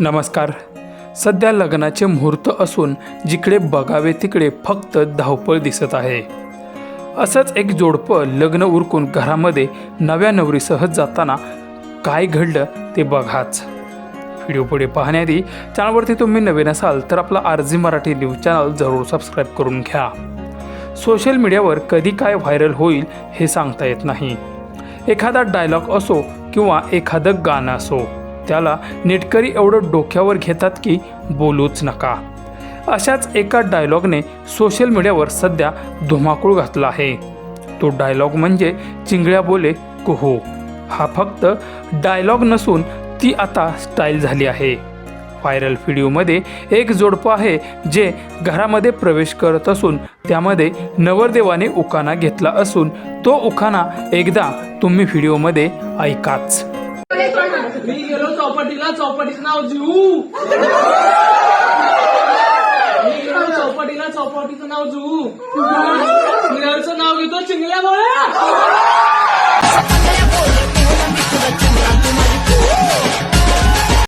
नमस्कार. सध्या लग्नाचे मुहूर्त असून जिकडे बघावे तिकडे फक्त धावपळ दिसत आहे. असंच एक जोडपं लग्न उरकून घरामध्ये नव्या नवरीसह जाताना काय घडलं ते बघाच. व्हिडिओ पुढे पाहण्याआधी चॅनलवरती तुम्ही नवीन असाल तर आपला R G Marathi news channel जरूर सबस्क्राईब करून घ्या. सोशल मीडियावर कधी काय व्हायरल होईल हे सांगता येत नाही. एखादा डायलॉग असो किंवा एखादं गाणं असो. त्याला नेटकरी एवढं डोक्यावर घेतात की बोलूच नका. अशाच एका डायलॉगने सोशल मीडियावर सध्या धुमाकूळ घातला आहे. तो डायलॉग म्हणजे चिंगळ्या बोले कुहो. हा फक्त डायलॉग नसून ती आता स्टाईल झाली आहे. व्हायरल व्हिडिओमध्ये एक जोडपं आहे जे घरामध्ये प्रवेश करत असून त्यामध्ये नवरदेवाने उखाणा घेतला असून तो उखाणा एकदा तुम्ही व्हिडिओमध्ये ऐकाच. मी गेलो चौपाटीला चौपाटीचं नाव जू मी गेलो चौपाटीला चौपाटीचं नाव जू मिररचं नाव घेतो चिंगल्या बोळ्या